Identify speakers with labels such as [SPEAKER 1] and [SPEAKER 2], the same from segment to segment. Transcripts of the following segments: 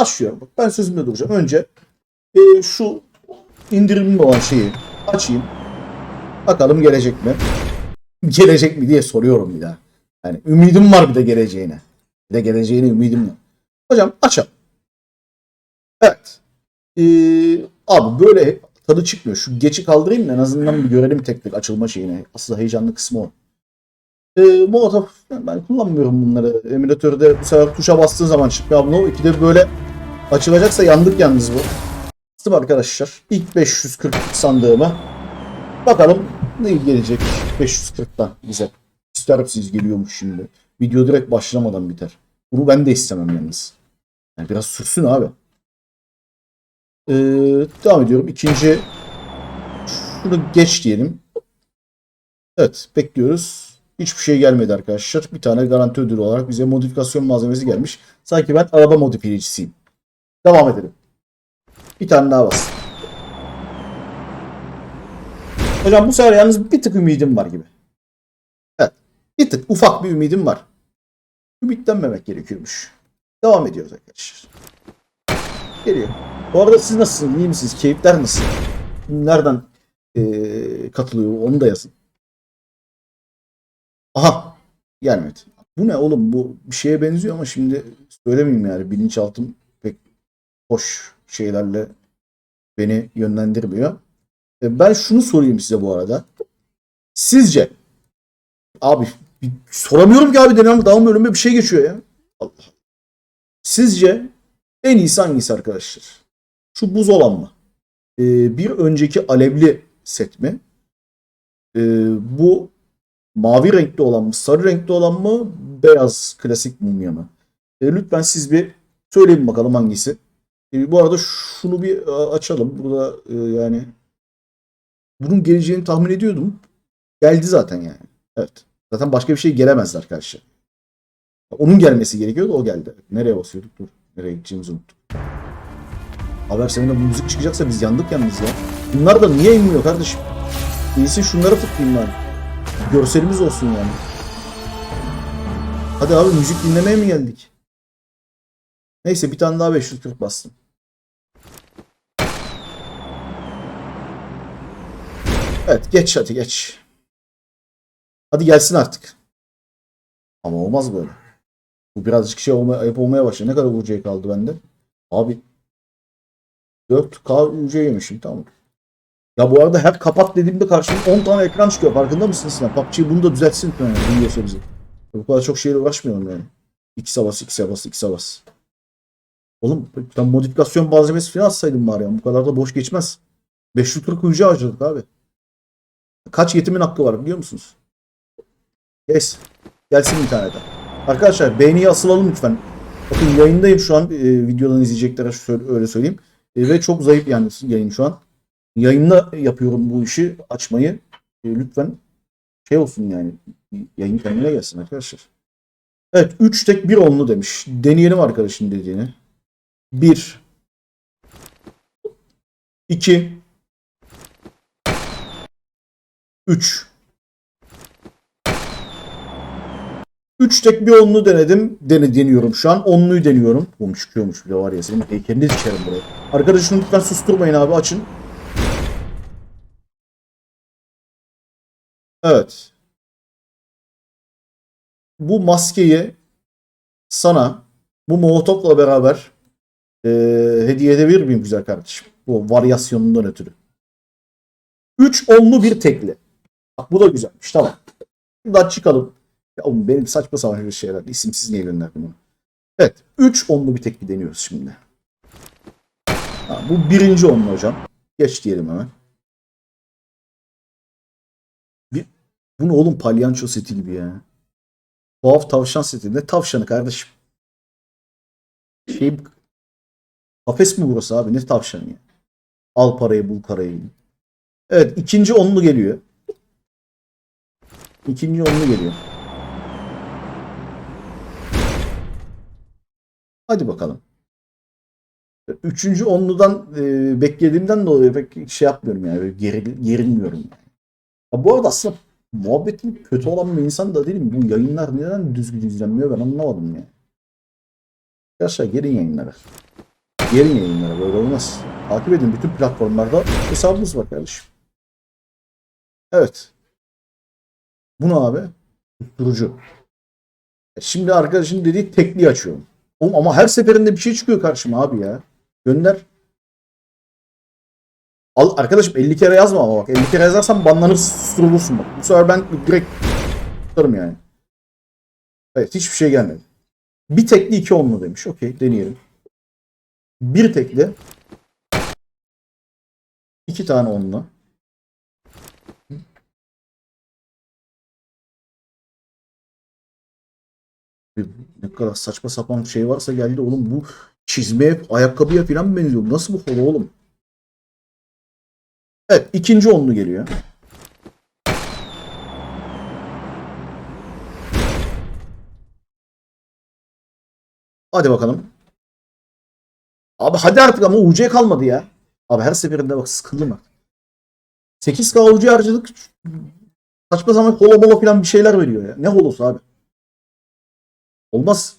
[SPEAKER 1] Başlıyorum. Bak, ben sözümde duracağım. Önce e, şu indirimli olan şeyi açayım. Bakalım gelecek mi? Gelecek mi diye soruyorum bir daha. Yani ümidim var bir de geleceğine. Bir de geleceğine ümidim var. Hocam açalım. Evet. Ee, abi böyle tadı çıkmıyor. Şu geçi kaldırayım da en azından bir görelim tek tek açılma şeyini. Asıl heyecanlı kısmı o. Ee, Molotov ben kullanmıyorum bunları. Emülatörde bu sefer tuşa bastığın zaman çıkmıyor. Abi, no, ikide böyle açılacaksa yandık yalnız bu. Bastım arkadaşlar. İlk 540 sandığımı. Bakalım ne gelecek 540'tan bize. İster misiniz geliyormuş şimdi. Video direkt başlamadan biter. Bunu ben de istemem yalnız. Yani biraz sürsün abi. Ee, devam ediyorum. İkinci şunu geç diyelim. Evet bekliyoruz. Hiçbir şey gelmedi arkadaşlar. Bir tane garanti ödülü olarak bize modifikasyon malzemesi gelmiş. Sanki ben araba modifiyecisiyim. Devam edelim. Bir tane daha bas. Hocam bu sefer yalnız bir tık ümidim var gibi. Evet. Bir tık ufak bir ümidim var. Ümitlenmemek gerekiyormuş. Devam ediyoruz arkadaşlar. Geliyor. Bu arada siz nasılsınız? İyi misiniz? Keyifler nasıl? Nereden eee, katılıyor? Onu da yazın. Aha. Gelmedi. Bu ne oğlum? Bu bir şeye benziyor ama şimdi söylemeyeyim yani. Bilinçaltım hoş şeylerle beni yönlendirmiyor. E, Ben şunu sorayım size bu arada. Sizce abi bir- soramıyorum ki abi denen daha önüme bir şey geçiyor ya. Allah. Sizce en iyisi hangisi arkadaşlar? Şu buz olan mı? E, bir önceki alevli set mi? E, bu mavi renkli olan mı? Sarı renkli olan mı? Beyaz klasik mumya mı? E, lütfen siz bir söyleyin bakalım hangisi. E, bu arada şunu bir a, açalım. Burada e, yani bunun geleceğini tahmin ediyordum. Geldi zaten yani. Evet. Zaten başka bir şey gelemezdi arkadaşlar. Onun gelmesi gerekiyordu o geldi. Nereye basıyorduk? Dur. Nereye gideceğimizi unuttum. Haber seninle bu müzik çıkacaksa biz yandık yalnız ya. Bunlar da niye inmiyor kardeşim? İyisi şunları tıklayayım ben. Görselimiz olsun yani. Hadi abi müzik dinlemeye mi geldik? Neyse bir tane daha 540 bastım. Evet geç hadi geç. Hadi gelsin artık. Ama olmaz böyle. Bu birazcık şey olmaya, ayıp olmaya başladı. Ne kadar UC kaldı bende? Abi 4K UC yemişim tamam. Ya bu arada her kapat dediğimde karşıma 10 tane ekran çıkıyor. Farkında mısın sen? PUBG bunu da düzeltsin yani. Duyuyorsa bizi. Bu kadar çok şeyle uğraşmayalım yani. X bas, X bas, X bas. Oğlum ben modifikasyon malzemesi falan alsaydım bari ya. Bu kadar da boş geçmez. 540 UC harcadık abi. Kaç yetimin hakkı var biliyor musunuz? Yes. Gelsin daha. Arkadaşlar beğeniyi asılalım lütfen. Bakın yayındayım şu an. E, videodan izleyeceklere şöyle, öyle söyleyeyim. E, ve çok zayıf yani yayın şu an. Yayında yapıyorum bu işi açmayı. E, lütfen şey olsun yani. Yayın kendine gelsin arkadaşlar. Evet 3 tek 1 onlu demiş. Deneyelim arkadaşın dediğini. 1 2 3 3 tek bir onlu denedim. Dene, deniyorum şu an. Onluyu deniyorum. Oğlum çıkıyormuş bile var ya. Senin heykelini dikerim buraya. Arkadaşını lütfen susturmayın abi. Açın. Evet. Bu maskeyi sana bu molotofla beraber eee, hediye edebilir miyim güzel kardeşim? Bu varyasyonundan ötürü. 3 onlu bir tekli. Bak bu da güzelmiş. Tamam. Buradan çıkalım. Ya oğlum benim saçma sapan şeyler. İsimsiz niye gönderdim bunu? Evet. 3 onlu bir tekli deniyoruz şimdi. Ha, bu birinci onlu hocam. Geç diyelim hemen. Bir, bu oğlum palyanço seti gibi ya. Tuhaf tavşan seti. Ne tavşanı kardeşim? Şey kafes mi burası abi? Ne tavşanı ya? Al parayı bul parayı. Evet ikinci onlu geliyor. İkinci onlu geliyor. Hadi bakalım. Üçüncü onludan e, beklediğimden dolayı pek şey yapmıyorum yani. Geril, gerilmiyorum. Ya bu arada aslında muhabbetin kötü olan bir insan da değilim. Bu yayınlar neden düzgün izlenmiyor ben anlamadım yani. Arkadaşlar gelin yayınlara. Gelin yayınlara böyle olmaz. Takip edin bütün platformlarda hesabımız var kardeşim. Evet. Bu ne abi? Durucu. Şimdi arkadaşın dediği tekliği açıyorum. Oğlum ama her seferinde bir şey çıkıyor karşıma abi ya. Gönder. Al arkadaşım 50 kere yazma ama bak 50 kere yazarsan banlanır susturulursun bak. Bu sefer ben direkt tutarım yani. Evet hiçbir şey gelmedi. Bir tekli iki onlu demiş. Okey deneyelim. Bir tekli. iki tane onlu. Ne kadar saçma sapan şey varsa geldi oğlum bu çizmeye, ayakkabıya falan benziyor. Nasıl bu kolu oğlum? Evet ikinci onlu geliyor. Hadi bakalım. Abi hadi artık ama UC kalmadı ya. Abi her seferinde bak sıkıldım artık. 8K UC harcadık. Saçma sapan holo bolo falan bir şeyler veriyor ya. Ne holosu abi? Olmaz.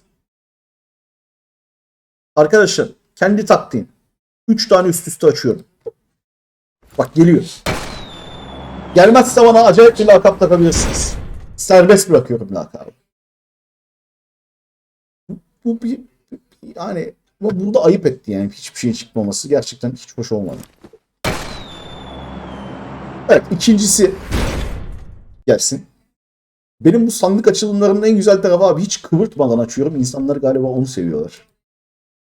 [SPEAKER 1] Arkadaşlar kendi taktiğim. 3 tane üst üste açıyorum. Bak geliyor. Gelmezse bana acayip bir lakap takabilirsiniz. Serbest bırakıyorum lakabı. Bu bir, bir- yani ama burada ayıp etti yani hiçbir şeyin çıkmaması gerçekten hiç hoş olmadı. Evet ikincisi gelsin. Benim bu sandık açılımlarımın en güzel tarafı abi hiç kıvırtmadan açıyorum. İnsanlar galiba onu seviyorlar.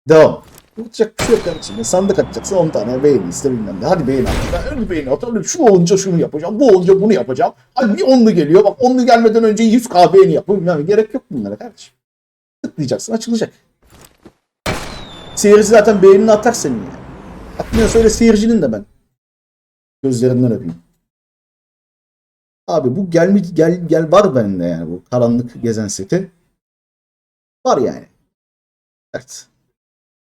[SPEAKER 1] Devam. Yapacak bir şey yok kardeşim. Sandık atacaksın 10 tane beğeni iste bilmem ne. Hadi beğeni at. Ben öyle beğeni at. Öyle şu olunca şunu yapacağım. Bu olunca bunu yapacağım. Hadi bir onlu geliyor. Bak onlu gelmeden önce 100k beğeni yapın. Yani gerek yok bunlara kardeşim. Tıklayacaksın açılacak. Seyirci zaten beğenini atar senin ya. Atmıyorsa öyle seyircinin de ben. Gözlerinden öpeyim. Abi bu gel gel gel var bende yani bu karanlık gezen seti. Var yani. Evet.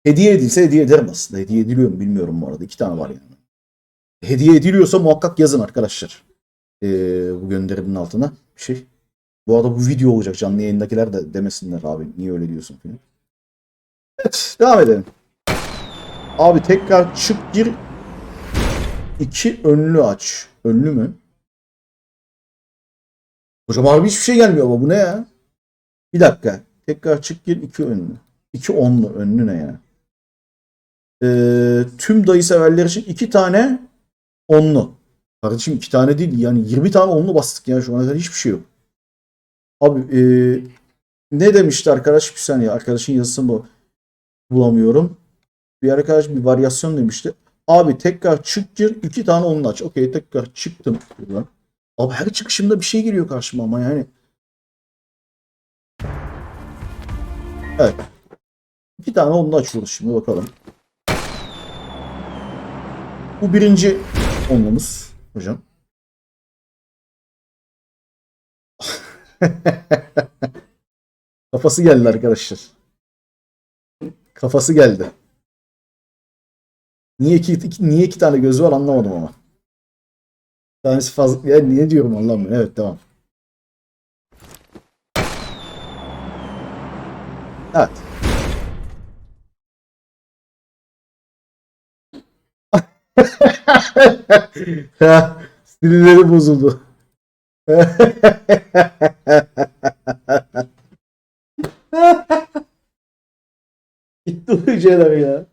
[SPEAKER 1] Hediye edilse hediye ederim aslında. Hediye ediliyor mu bilmiyorum bu arada. İki tane var yani. Hediye ediliyorsa muhakkak yazın arkadaşlar. Ee, bu gönderinin altına bir şey. Bu arada bu video olacak. Canlı yayındakiler de demesinler abi niye öyle diyorsun falan. Evet devam edelim. Abi tekrar çık gir. İki önlü aç. Önlü mü? Hocam abi hiçbir şey gelmiyor ama bu ne ya? Bir dakika. Tekrar çık gir iki önlü. İki onlu önlü ne ya? Ee, tüm dayı severler için iki tane onlu. Kardeşim iki tane değil yani 20 tane onlu bastık ya şu ana kadar hiçbir şey yok. Abi ee, ne demişti arkadaş bir saniye arkadaşın yazısını bu bulamıyorum. Bir arkadaş bir varyasyon demişti. Abi tekrar çık gir iki tane onlu aç. Okey tekrar çıktım. Abi her çıkışımda bir şey geliyor karşıma ama yani. Evet. İki tane onunla açıyoruz şimdi bakalım. Bu birinci onlumuz hocam. Kafası geldi arkadaşlar. Kafası geldi. Niye iki, iki- niye iki tane gözü var anlamadım ama. Bir tanesi fazla. Ya niye diyorum Allah'ım ben. Evet devam. Evet. Sinirleri bozuldu. Gitti şeyler ya.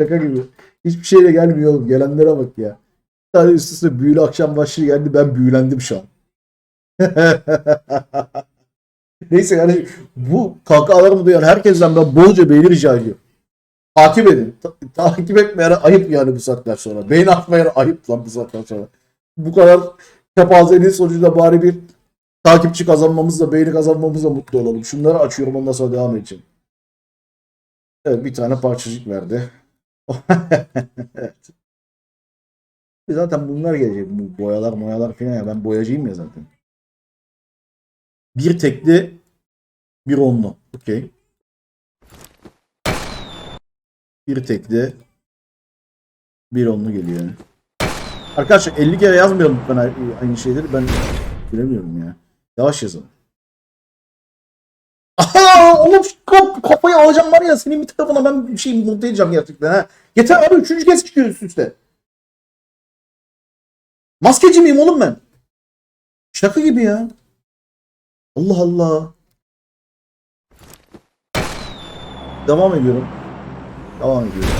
[SPEAKER 1] Şaka gibi. Hiçbir şeyle gelmiyor oğlum. Gelenlere bak ya. Bir tane üst üste büyülü akşam başlığı geldi. Ben büyülendim şu an. Neyse yani bu kahkahalarımı duyan herkesten ben bolca beğeni rica ediyorum. Takip edin. Ta- takip etmeyene ayıp yani bu saatten sonra. Beğeni atmayana ayıp lan bu saatten sonra. Bu kadar kepazeliğin sonucunda bari bir takipçi kazanmamızla, beğeni kazanmamızla mutlu olalım. Şunları açıyorum ondan sonra devam edeceğim. Evet bir tane parçacık verdi. evet. Zaten bunlar gelecek. Bu boyalar moyalar falan ya. Ben boyacıyım ya zaten. Bir tekli bir onlu. Okey. Bir tekli bir onlu geliyor. Arkadaşlar 50 kere yazmayalım lütfen ay- aynı şeyleri. Ben bilemiyorum ya. Yavaş yazın. Aha! Oğlum kafayı alacağım var ya senin bir tarafına ben bir şey monte edeceğim gerçekten ha. Yeter abi üçüncü kez çıkıyor üst üste. Maskeci miyim oğlum ben? Şaka gibi ya. Allah Allah. Devam ediyorum. Devam ediyorum.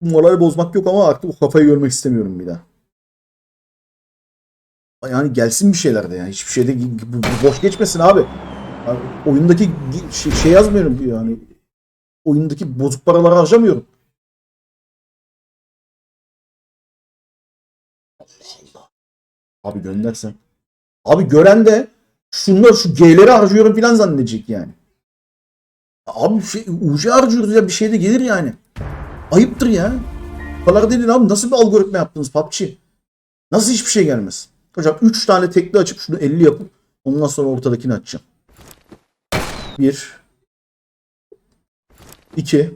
[SPEAKER 1] Morali bozmak yok ama artık o kafayı görmek istemiyorum bir daha. Yani gelsin bir şeyler de yani. Hiçbir şeyde boş geçmesin abi. Oyundaki şey, şey yazmıyorum yani. Oyundaki bozuk paraları harcamıyorum. Allah Allah. Abi göndersen. Abi gören de şunlar şu G'leri harcıyorum falan zannedecek yani. Abi şey, UC harcıyoruz ya bir şey de gelir yani. Ayıptır ya. Bu kadar değil abi. Nasıl bir algoritma yaptınız PUBG? Nasıl hiçbir şey gelmez? Hocam 3 tane tekli açıp şunu 50 yapıp ondan sonra ortadakini açacağım. 1 2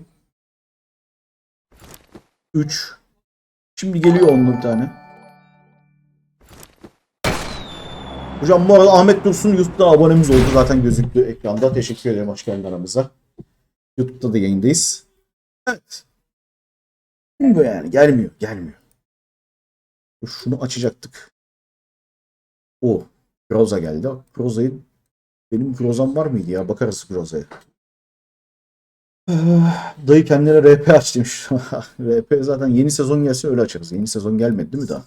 [SPEAKER 1] 3 Şimdi geliyor onunla bir tane. Hocam bu arada Ahmet Dursun YouTube'da abonemiz oldu. Zaten gözüktü ekranda. Teşekkür ederim. Hoş geldin aramıza. YouTube'da da yayındayız. Evet. Bu yani gelmiyor. Gelmiyor. Şunu açacaktık. O. Groza geldi. Groza'yı benim Groza'm var mıydı ya? Bakarız Groza'ya. Ah, Dayı kendine RP aç demiş. RP zaten yeni sezon gelse öyle açarız. Yeni sezon gelmedi değil mi daha?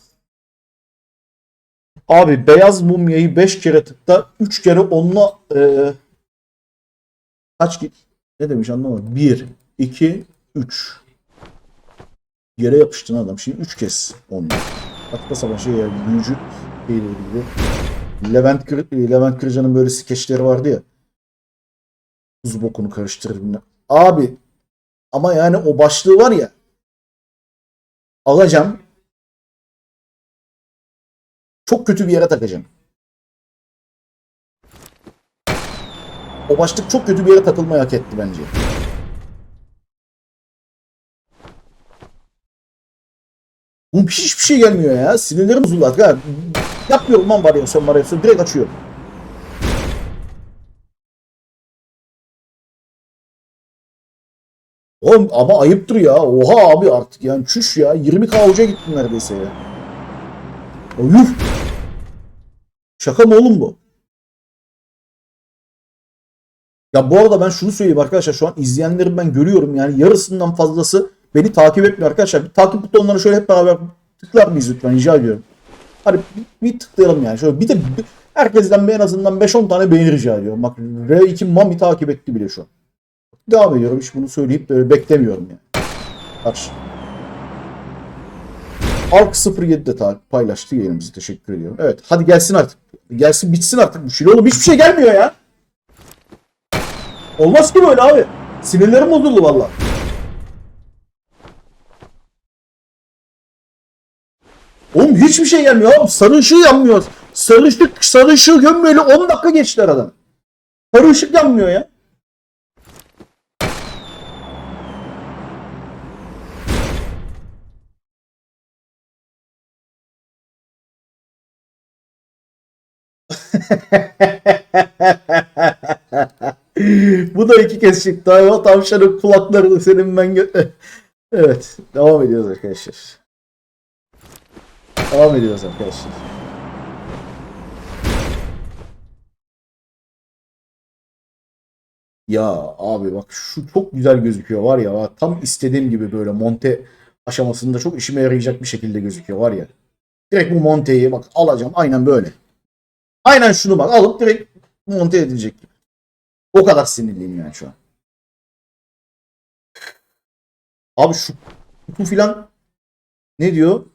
[SPEAKER 1] Abi beyaz mumyayı 5 kere tıkla 3 kere onunla e, kaç ki ne demiş anlamadım. 1 2 3 yere yapıştın adam. Şimdi 3 kez onunla. Hatta sabah şey ya büyücü şeyle ilgili. Levent, Levent Kırca'nın böyle skeçleri vardı ya. Kuzu bokunu karıştırır bilmem. Abi ama yani o başlığı var ya alacağım çok kötü bir yere takacağım. O başlık çok kötü bir yere takılmayı hak etti bence. Oğlum hiçbir şey gelmiyor ya. Sinirlerim bozuldu. Yapmıyorum lan varyasyon varyasyon. Direkt açıyorum. Oğlum ama ayıptır ya. Oha abi artık yani çüş ya. 20k hoca gittin neredeyse ya. Yuh. Şaka mı oğlum bu? Ya bu arada ben şunu söyleyeyim arkadaşlar şu an izleyenlerim ben görüyorum yani yarısından fazlası beni takip etmiyor arkadaşlar. Bir takip butonlarını şöyle hep beraber tıklar mıyız lütfen rica ediyorum. Hadi bir, bir tıklayalım yani. Şöyle bir de bir- herkesten en azından 5-10 tane beğeni rica ediyorum. Bak R2 Mami takip etti bile şu an. Devam ediyorum. Hiç bunu söyleyip böyle beklemiyorum yani. Karşı. Ark 07 de paylaştı yayınımızı. Teşekkür ediyorum. Evet. Hadi gelsin artık. Gelsin bitsin artık bu şey. Oğlum hiçbir şey gelmiyor ya. Olmaz ki böyle abi. Sinirlerim bozuldu valla. Oğlum hiçbir şey gelmiyor abi. Sarı ışığı yanmıyor. Sarı ışık, sarı ışığı gömmeyeli 10 dakika geçti aradan. Sarı ışık yanmıyor ya. Bu da iki kez çıktı. Ay o tavşanın kulaklarını senin ben Evet. Devam ediyoruz arkadaşlar. Devam ediyoruz arkadaşlar. Ya abi bak şu çok güzel gözüküyor var ya. Tam istediğim gibi böyle monte aşamasında çok işime yarayacak bir şekilde gözüküyor var ya. Direkt bu monteyi bak alacağım aynen böyle. Aynen şunu bak alıp direkt monte edilecek gibi. O kadar sinirliyim yani şu an. Abi şu kutu filan ne diyor?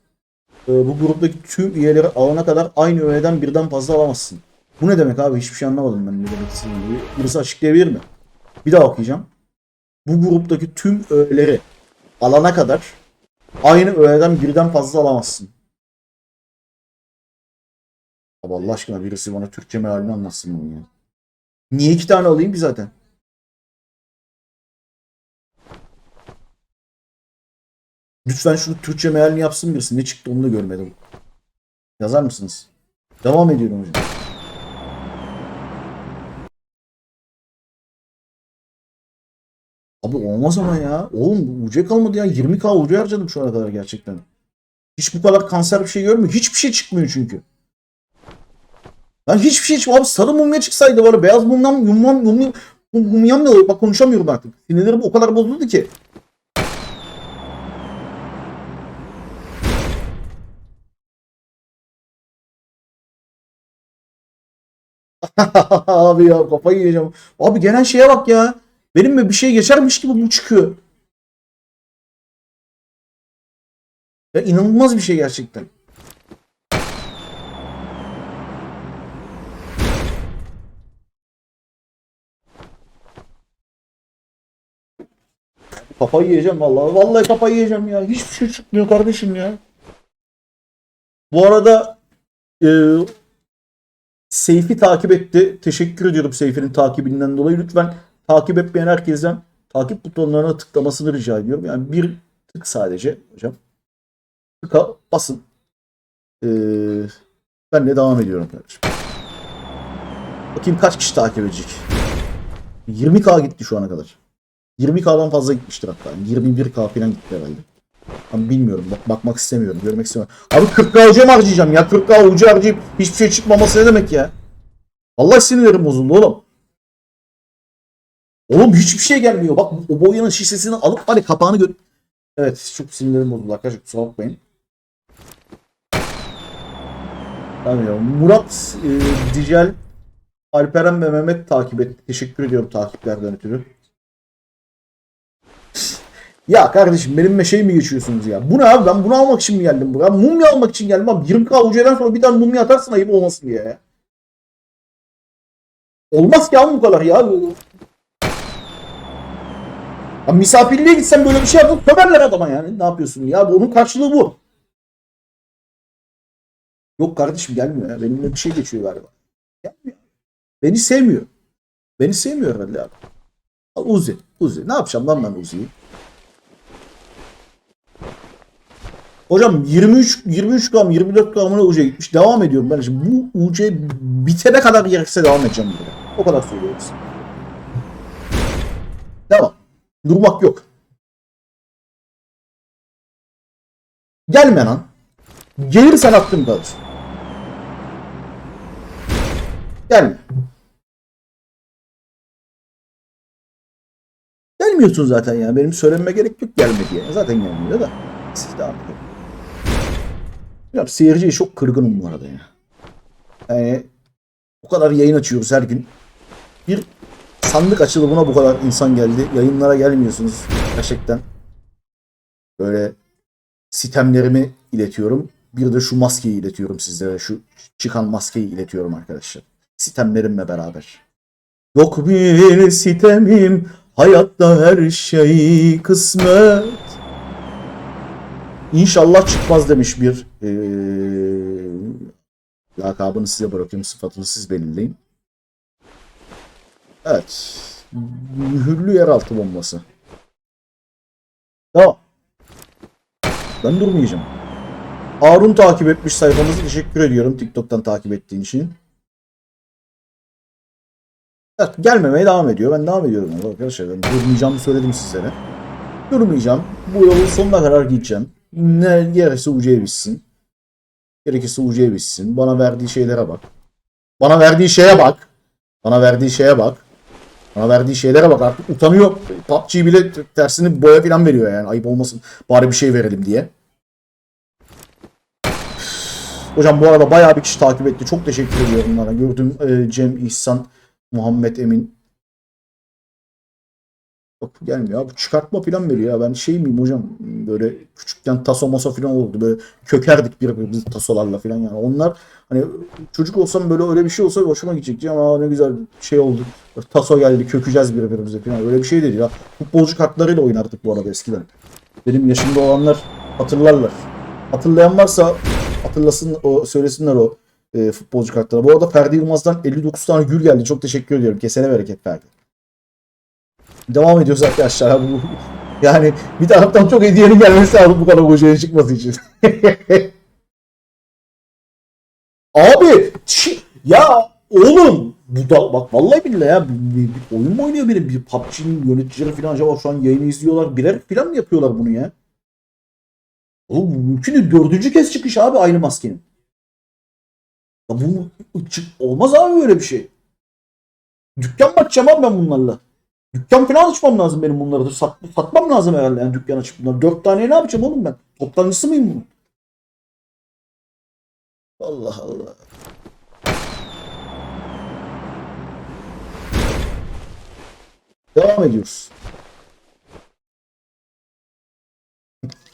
[SPEAKER 1] Ee, bu gruptaki tüm üyeleri alana kadar aynı öğeden birden fazla alamazsın. Bu ne demek abi? Hiçbir şey anlamadım ben ne demek istediğini. Birisi açıklayabilir mi? Bir daha okuyacağım. Bu gruptaki tüm öğeleri alana kadar aynı öğeden birden fazla alamazsın. Abi Allah aşkına birisi bana Türkçe mealini anlatsın bunu ya. Niye iki tane alayım ki zaten? Lütfen şunu Türkçe mealini yapsın birisi. Ne çıktı onu da görmedim. Yazar mısınız? Devam ediyorum hocam. Abi olmaz ama ya. Oğlum UC kalmadı ya. 20k UC harcadım şu ana kadar gerçekten. Hiç bu kadar kanser bir şey görmüyor. Hiçbir şey çıkmıyor çünkü. Ben hiçbir şey çıkmıyor. Abi sarı mumya çıksaydı var. ya, Beyaz mumyam, mumyam, mumyam ne olur? Bak konuşamıyorum artık. Sinirlerim o kadar bozuldu ki. Abi ya kafayı yiyeceğim. Abi gelen şeye bak ya. Benim mi bir şey geçermiş gibi bu çıkıyor. Ya inanılmaz bir şey gerçekten. Kafayı yiyeceğim vallahi. Vallahi kafayı yiyeceğim ya. Hiçbir şey çıkmıyor kardeşim ya. Bu arada e, Seyfi takip etti. Teşekkür ediyorum Seyfi'nin takibinden dolayı. Lütfen takip etmeyen herkesten takip butonlarına tıklamasını rica ediyorum. Yani bir tık sadece hocam. Tıka basın. Ee, ben de devam ediyorum kardeşim. Bakayım kaç kişi takip edecek. 20k gitti şu ana kadar. 20k'dan fazla gitmiştir hatta. 21k falan gitti herhalde. Ama bilmiyorum. Bak, bakmak istemiyorum. Görmek istemiyorum. Abi 40k ucu harcayacağım ya? 40k ucu harcayıp hiçbir şey çıkmaması ne demek ya? Allah sinirlerim bozuldu oğlum. Oğlum hiçbir şey gelmiyor. Bak o boyanın şişesini alıp hadi kapağını gör. Evet çok sinirlerim bozuldu arkadaşlar. Kusura bakmayın. Tamam. Murat e, Dicel Alperen ve Mehmet takip etti. Teşekkür ediyorum takiplerden ötürü. Ya kardeşim benimle şey mi geçiyorsunuz ya? Bu ne abi? Ben bunu almak için mi geldim buraya? Mumya almak için geldim abi. 20k UC'den sonra bir tane mumya atarsın ayıp olmasın diye ya. Olmaz ki abi bu kadar ya. ya misafirliğe gitsen böyle bir şey yapıp söverler adama yani. Ne yapıyorsun ya? Onun karşılığı bu. Yok kardeşim gelmiyor ya. Benimle bir şey geçiyor galiba. Gelmiyor. Beni sevmiyor. Beni sevmiyor herhalde abi. Uzi. Uzi. Ne yapacağım lan ben Uzi'yi? Hocam 23 23 gram 24 gramına UC gitmiş. Devam ediyorum ben. Şimdi bu UC bitene kadar gerekirse devam edeceğim burada. O kadar söylüyorum size. Devam. Durmak yok. Gelme lan. Gelirsen aklım kalır. Gelme. Gelmiyorsun zaten ya. Benim söylememe gerek yok gelme diye. Zaten gelmiyor da. Siz devam edin. Ya seyirciye çok kırgınım bu arada ya. Yani o kadar yayın açıyoruz her gün. Bir sandık açılımına bu kadar insan geldi. Yayınlara gelmiyorsunuz gerçekten. Böyle sitemlerimi iletiyorum. Bir de şu maskeyi iletiyorum sizlere. Şu çıkan maskeyi iletiyorum arkadaşlar. Sitemlerimle beraber. Yok bir sitemim hayatta her şey kısmet. İnşallah çıkmaz demiş bir eee lakabını size bırakıyorum. Sıfatını siz belirleyin. Evet. Mühürlü yeraltı bombası. Tamam. Ben durmayacağım. Harun takip etmiş sayfamızı. Teşekkür ediyorum TikTok'tan takip ettiğin için. Evet, gelmemeye devam ediyor. Ben devam ediyorum arkadaşlar. Ben durmayacağımı söyledim sizlere. Durmayacağım. Bu yolun sonuna kadar gideceğim. Ne gerekirse ucuya bitsin. Gerekirse ucuya bitsin. Bana verdiği şeylere bak. Bana verdiği şeye bak. Bana verdiği şeye bak. Bana verdiği şeylere bak artık utanıyor. PUBG bile tersini boya falan veriyor yani. Ayıp olmasın. Bari bir şey verelim diye. Hocam bu arada bayağı bir kişi takip etti. Çok teşekkür ediyorum onlara. Gördüm e, Cem, İhsan, Muhammed Emin. Yok gelmiyor abi. Çıkartma falan veriyor ya. Ben şey miyim hocam? Böyle küçükken taso maso falan oldu. Böyle kökerdik birbirimizi tasolarla falan yani. Onlar hani çocuk olsam böyle öyle bir şey olsa hoşuma gidecekti ama ne güzel şey oldu. Taso geldi kökeceğiz birbirimize falan. Öyle bir şey değil ya. Futbolcu kartlarıyla oynardık bu arada eskiden. Benim yaşımda olanlar hatırlarlar. Hatırlayan varsa hatırlasın o söylesinler o e, futbolcu kartları. Bu arada Ferdi Yılmaz'dan 59 tane gül geldi. Çok teşekkür ediyorum. Kesene bereket Ferdi. Devam ediyoruz arkadaşlar. Bu, yani bir taraftan çok hediyenin gelmesi lazım bu kadar hocaya çıkması için. Abi ya oğlum bu da bak vallahi billahi ya bir, bir- bir oyun mu oynuyor biri? Bir PUBG'nin yöneticileri falan acaba şu an yayını izliyorlar. Birer falan mı yapıyorlar bunu ya? Oğlum mümkün değil. Dördüncü kez çıkış abi aynı maskenin. Ya bu çık olmaz abi böyle bir şey. Dükkan mı açacağım abi ben bunlarla? Dükkan falan açmam lazım benim bunları da. Sat, satmam lazım herhalde yani dükkan açıp bunları. Dört taneye ne yapacağım oğlum ben? Toptancısı mıyım bunun? Allah Allah. Devam ediyoruz.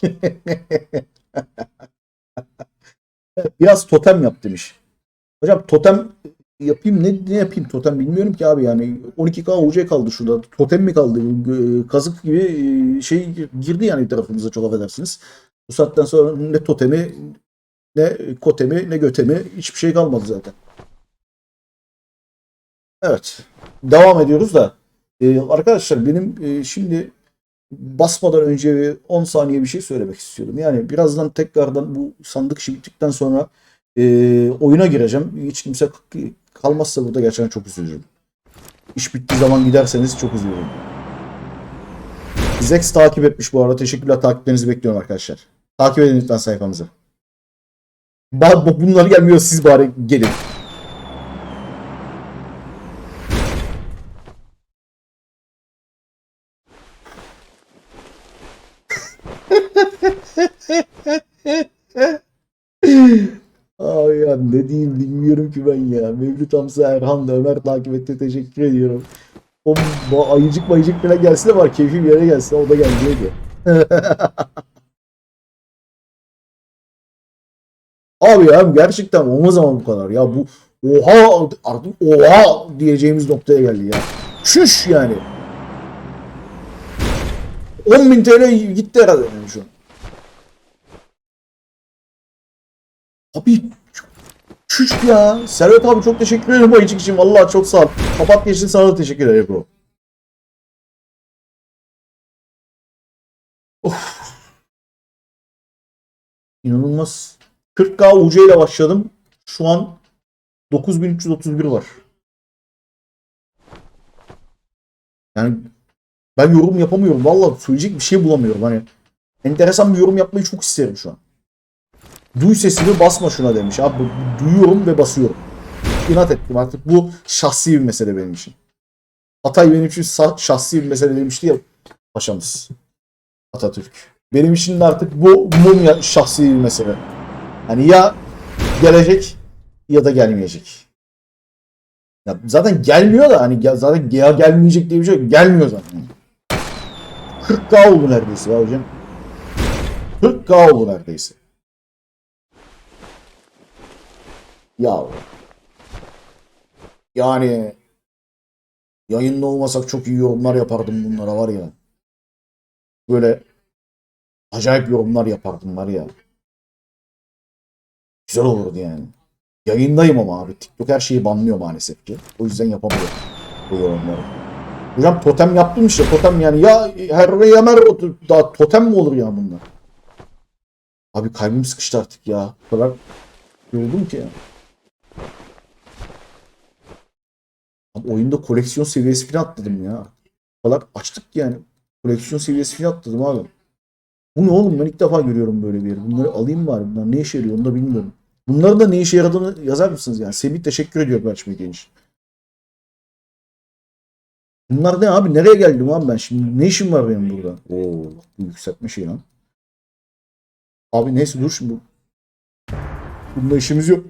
[SPEAKER 1] Biraz totem yap demiş. Hocam totem yapayım ne, ne yapayım totem bilmiyorum ki abi yani 12K UC kaldı şurada totem mi kaldı kazık gibi e, şey girdi yani tarafımıza çok affedersiniz. Bu saatten sonra ne totemi ne kotemi ne götemi hiçbir şey kalmadı zaten. Evet devam ediyoruz da e, arkadaşlar benim e, şimdi basmadan önce bir 10 saniye bir şey söylemek istiyorum. Yani birazdan tekrardan bu sandık işi bittikten sonra e, oyuna gireceğim. Hiç kimse kalmazsa burada gerçekten çok üzülürüm. İş bittiği zaman giderseniz çok üzülürüm. Zex takip etmiş bu arada. Teşekkürler. Takiplerinizi bekliyorum arkadaşlar. Takip edin lütfen sayfamızı. Bunlar gelmiyor siz bari gelin. Ay ya ne diyeyim bilmiyorum ki ya. Mevlüt Hamza Erhan da Ömer takip etti teşekkür ediyorum. O ayıcık mayıcık falan gelse de var keyfi bir yere gelse o da gelmiyor ki. Abi ya gerçekten olmaz ama bu kadar ya bu oha artık oha diyeceğimiz noktaya geldi ya. Şuş yani. 10.000 TL gitti herhalde yani şu an. Abi çüş ya. Servet abi çok teşekkür ederim bu için. Vallahi çok sağ ol. Papatya için sana da teşekkür ederim bro. Of. İnanılmaz. 40k UC ile başladım. Şu an 9331 var. Yani ben yorum yapamıyorum. Vallahi söyleyecek bir şey bulamıyorum. Hani enteresan bir yorum yapmayı çok isterim şu an. Duy sesini basma şuna demiş. Abi duyuyorum ve basıyorum. İnat ettim artık. Bu şahsi bir mesele benim için. Hatay benim için şahsi bir mesele demişti ya paşamız. Atatürk. Benim için de artık bu mum şahsi bir mesele. Hani ya gelecek ya da gelmeyecek. Ya zaten gelmiyor da hani zaten ya gelmeyecek diye bir şey yok. Gelmiyor zaten. 40k oldu neredeyse ya hocam. 40k oldu neredeyse. Ya yani yayında olmasak çok iyi yorumlar yapardım bunlara var ya. Böyle acayip yorumlar yapardım var ya. Güzel olurdu yani. Yayındayım ama abi. TikTok her şeyi banlıyor maalesef ki. O yüzden yapamıyorum bu yorumları. Hocam totem yaptım işte totem yani. Ya her yamer daha totem mi olur ya bunlar? Abi kalbim sıkıştı artık ya. O kadar yoruldum ki ya. Abi oyunda koleksiyon seviyesi falan atladım ya. Kadar açtık yani. Koleksiyon seviyesi falan atladım abi. Bu ne oğlum ben ilk defa görüyorum böyle bir yeri. Bunları alayım bari. Bunlar ne işe yarıyor onu da bilmiyorum. Bunların da ne işe yaradığını yazar mısınız yani? Semih teşekkür ediyor Belçmek için. Bunlar ne abi? Nereye geldim abi ben şimdi? Ne işim var benim burada? Oo, bu yükseltme şey lan. Abi neyse dur şimdi. Bunda işimiz yok.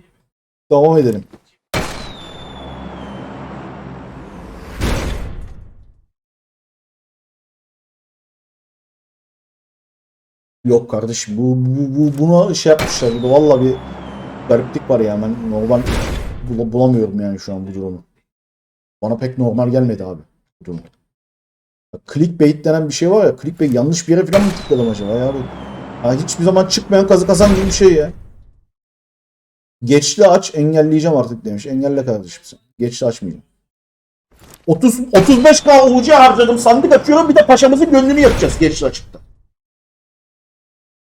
[SPEAKER 1] Devam edelim. Yok kardeşim bu, bu, bu buna şey yapmışlar burada valla bir gariplik var ya ben normal bul- bulamıyorum yani şu an bu durumu. Bana pek normal gelmedi abi bu durum. Clickbait denen bir şey var ya clickbait yanlış bir yere falan mı tıkladım acaba ya bu? Ya hiçbir zaman çıkmayan kazı kazan gibi bir şey ya. Geçli aç engelleyeceğim artık demiş. Engelle kardeşim sen. Geçli açmayacağım. 30 35k UC harcadım sandık açıyorum bir de paşamızın gönlünü yapacağız geçli açıkta.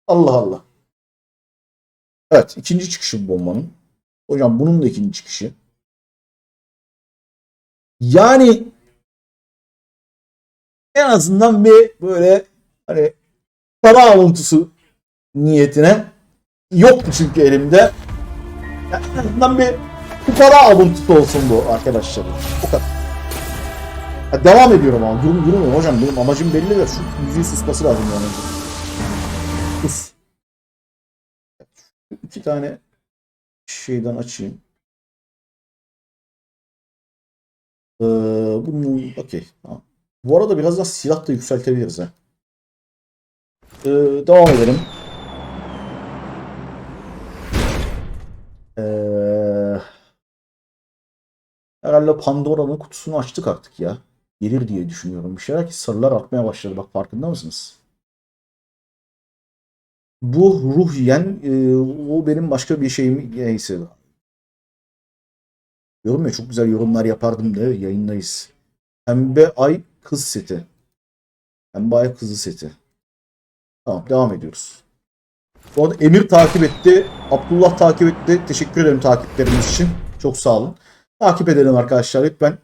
[SPEAKER 1] Allah Allah. Evet ikinci çıkışı bombanın. Hocam bunun da ikinci çıkışı. Yani en azından bir böyle hani para avuntusu niyetine yoktu çünkü elimde. Yani en azından bir, para avuntusu olsun bu arkadaşlar. O kadar. Ha, devam ediyorum ama durum durum hocam benim amacım belli de şu müziği susması lazım yani. İki tane şeyden açayım. Ee, bunun okey. Tamam. Bu arada biraz da silah da yükseltebiliriz ha. Ee, devam edelim. Ee, herhalde Pandora'nın kutusunu açtık artık ya. Gelir diye düşünüyorum. Bir şeyler ki sarılar artmaya başladı. Bak farkında mısınız? Bu ruh yiyen e, o benim başka bir şeyim neyse. Yorum ya çok güzel yorumlar yapardım da yayındayız. Pembe ay kız seti. Pembe ay kızı seti. Tamam devam ediyoruz. Bu arada Emir takip etti. Abdullah takip etti. Teşekkür ederim takipleriniz için. Çok sağ olun. Takip edelim arkadaşlar lütfen.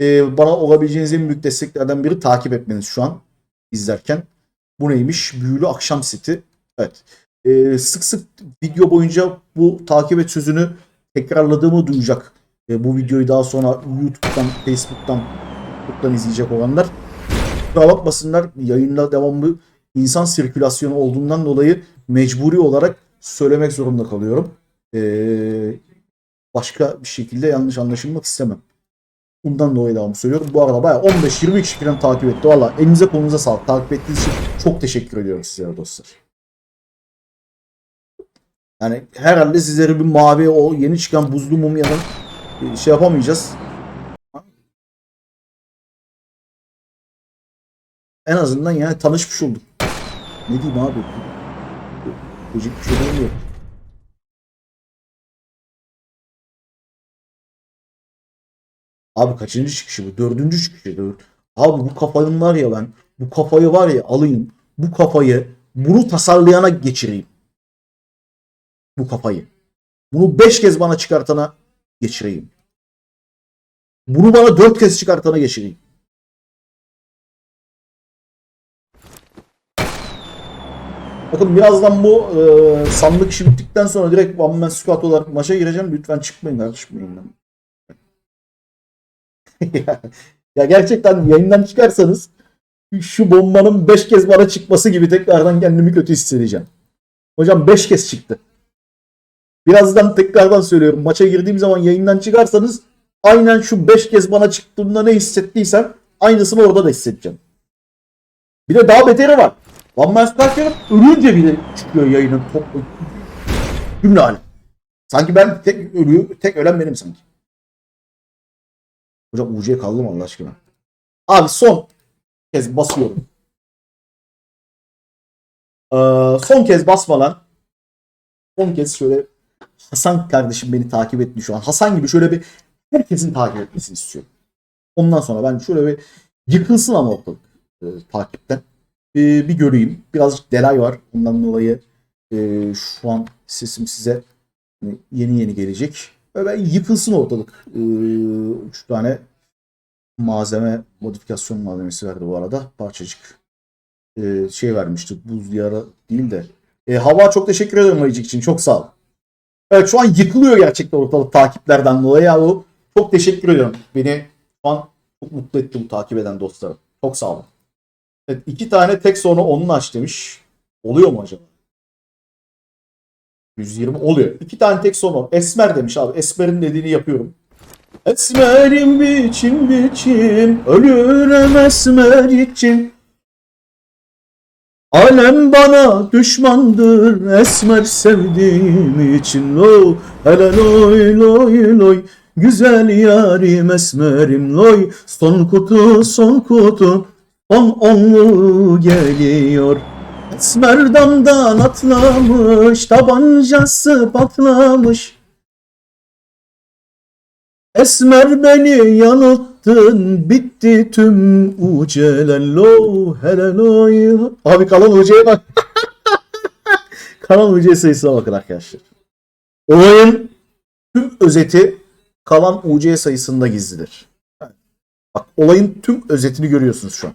[SPEAKER 1] Ee, bana olabileceğiniz en büyük desteklerden biri takip etmeniz şu an izlerken. Bu neymiş? Büyülü akşam seti. Evet. Ee, sık sık video boyunca bu takip et sözünü tekrarladığımı duyacak. Ee, bu videoyu daha sonra YouTube'dan, Facebook'tan, YouTube'dan izleyecek olanlar. Kusura bakmasınlar. Yayında devamlı insan sirkülasyonu olduğundan dolayı mecburi olarak söylemek zorunda kalıyorum. Ee, başka bir şekilde yanlış anlaşılmak istemem. Bundan dolayı devamlı söylüyorum. Bu arada bayağı 15-20 kişi falan takip etti. Valla elinize kolunuza sağlık. Takip ettiğiniz için çok teşekkür ediyorum sizlere dostlar. Yani herhalde sizlere bir mavi o yeni çıkan buzlu mumyanın e, şey yapamayacağız. En azından yani tanışmış olduk. Ne diyeyim abi? Diyecek bir şey demiyor. Abi kaçıncı çıkışı bu? Dördüncü çıkışı. Dört. Abi bu kafanın var ya ben. Bu kafayı var ya alayım. Bu kafayı bunu tasarlayana geçireyim. Bu kafayı. Bunu beş kez bana çıkartana geçireyim. Bunu bana dört kez çıkartana geçireyim. Bakın birazdan bu e, sandık işi bittikten sonra direkt one man squad olarak maça gireceğim. Lütfen çıkmayın kardeşim yayından. ya, ya gerçekten yayından çıkarsanız şu bombanın 5 kez bana çıkması gibi tekrardan kendimi kötü hissedeceğim. Hocam 5 kez çıktı. Birazdan tekrardan söylüyorum. Maça girdiğim zaman yayından çıkarsanız aynen şu 5 kez bana çıktığında ne hissettiysem aynısını orada da hissedeceğim. Bir de daha beteri var. Man Squad ölünce bile çıkıyor yayının top cümle hali. Sanki ben tek ölü, tek ölen benim sanki. Hocam UC'ye kaldım Allah aşkına. Abi son kez basıyorum. Ee, son kez basmadan son kez şöyle Hasan kardeşim beni takip etti şu an. Hasan gibi şöyle bir herkesin takip etmesini istiyorum. Ondan sonra ben şöyle bir yıkılsın ama ortalık e, takipten. E, bir göreyim. Birazcık delay var. Ondan dolayı e, şu an sesim size hani yeni yeni gelecek. Ve ben yıkılsın ortalık. E, üç tane malzeme, modifikasyon malzemesi verdi bu arada. Parçacık e, şey vermişti. Buz diyarı değil de. E, hava çok teşekkür ederim Ayıcık için. Çok sağ ol. Evet şu an yıkılıyor gerçekten ortalık takiplerden dolayı. Ya, o, çok teşekkür ediyorum. Beni şu an çok mutlu etti bu takip eden dostlarım. Çok sağ olun. Evet, iki tane tek sonra onun aç demiş. Oluyor mu acaba? 120 oluyor. İki tane tek sonra. Esmer demiş abi. Esmer'in dediğini yapıyorum. Esmerim biçim biçim ölürüm esmer için. Alem bana düşmandır esmer sevdiğim için. Lo hele loy loy loy. Güzel yarim esmerim loy. Son kutu son kutu on onlu geliyor. Esmer damdan atlamış tabancası patlamış. Esmer beni yanılttın bitti tüm uceler lo hele loy Abi kalan uceye bak Kalan uce sayısına bakın arkadaşlar Olayın tüm özeti kalan UC sayısında gizlidir. Bak olayın tüm özetini görüyorsunuz şu an.